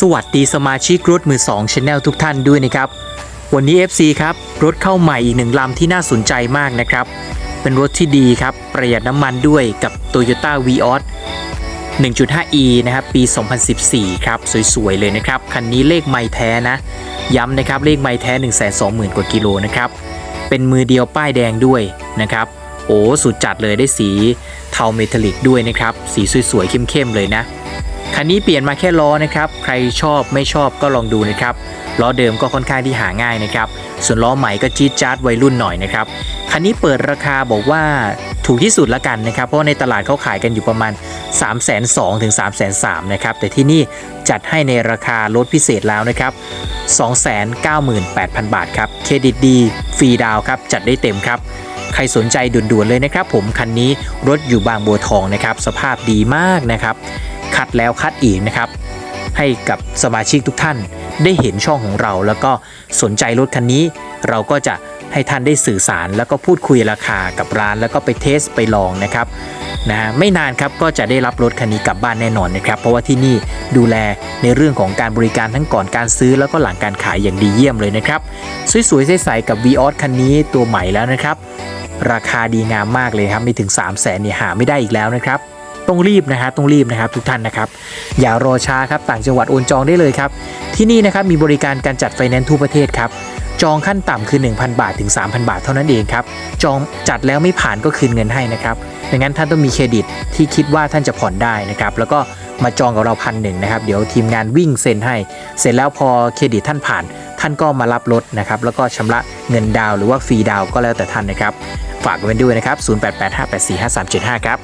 สวัสดีสมาชิกรถมือ2 Channel ทุกท่านด้วยนะครับ วันนี้ FC ครับ รถเข้าใหม่อีกหนึ่งลำที่น่าสนใจมากนะครับ เป็นรถที่ดีครับ ประหยัดน้ำมันด้วยกับ Toyota Vios 1.5e นะครับ ปี 2014 ครับ สวย ๆ เลยนะครับ คันนี้เลขไม่แท้นะ ย้ำนะครับ เลขไม่แท้ 120,000 กว่ากิโลนะครับ เป็นมือเดียวป้ายแดงด้วยนะครับ โอ้ สุดจัดเลยได้สีเทาเมทัลลิกด้วยนะครับ สีสวยๆเข้มๆเลยนะ คันนี้เปลี่ยนมาแค่ล้อนะครับ ใครชอบไม่ชอบก็ลองดูนะครับ ล้อเดิมก็ค่อนข้างที่หาง่ายนะครับ ส่วนล้อใหม่ก็จี๊ดจ๊าดวัยรุ่นหน่อยนะครับ คันนี้เปิดราคาบอกว่าถูกที่สุดละกันนะครับ เพราะในตลาดเขาขายกันอยู่ประมาณ 3 2 0 0 0ถึง3 3 0 0นะครับ แต่ที่นี่จัดให้ในราคาลดพิเศษแล้วนะครับ 298,000 บาทครับ เครดิตดีฟรีดาวครับ จัดได้เต็มครับใครสนใจด่วนๆเลยนะครับ ผมคันนี้รถอยู่บางบัวทองนะครับ สภาพดีมากนะครับ คัดแล้วคัดอีกนะครับ ให้กับสมาชิกทุกท่านได้เห็นช่องของเรา แล้วก็สนใจรถคันนี้ เราก็จะให้ท่านได้สื่อสาร แล้วก็พูดคุยราคากับร้าน แล้วก็ไปเทสไปลองนะครับนะไม่นานครับก็จะได้รับรถคันนี้กลับบ้านแน่นอนนะครับเพราะว่าที่นี่ดูแลในเรื่องของการบริการทั้งก่อนการซื้อแล้วก็หลังการขายอย่างดีเยี่ยมเลยนะครับ สวยๆใสๆกับ v ีออคันนี้ตัวใหม่แล้วนะครับ ราคาดีงามมากเลยครับไม่ถึง 3 0 0แสนเนี่ยหาไม่ได้อีกแล้วนะครับ ต้องรีบนะครับต้องรีบนะครับทุกท่านนะครับอย่ารอช้าครับต่างจังหวัดโอนจองได้เลยครับที่นี่นะครับมีบริการการจัดไฟแนนซ์ทั่วประเทศครับจองขั้นต่ำคือ 1,000 บาทถึง 3,000 บาทเท่านั้นเองครับ จองจัดแล้วไม่ผ่านก็คืนเงินให้นะครับดังนั้นท่านต้องมีเครดิตที่คิดว่าท่านจะผ่อนได้นะครับ แล้วก็มาจองกับเราพันหนึ่งนะครับ เดี๋ยวทีมงานวิ่งเซ็นให้ เสร็จแล้วพอเครดิตท่านผ่าน ท่านก็มารับรถนะครับ แล้วก็ชำระเงินดาวหรือว่าฟรีดาวก็แล้วแต่ท่านนะครับ ฝากไว้ด้วยนะครับ 0885845375 ครับ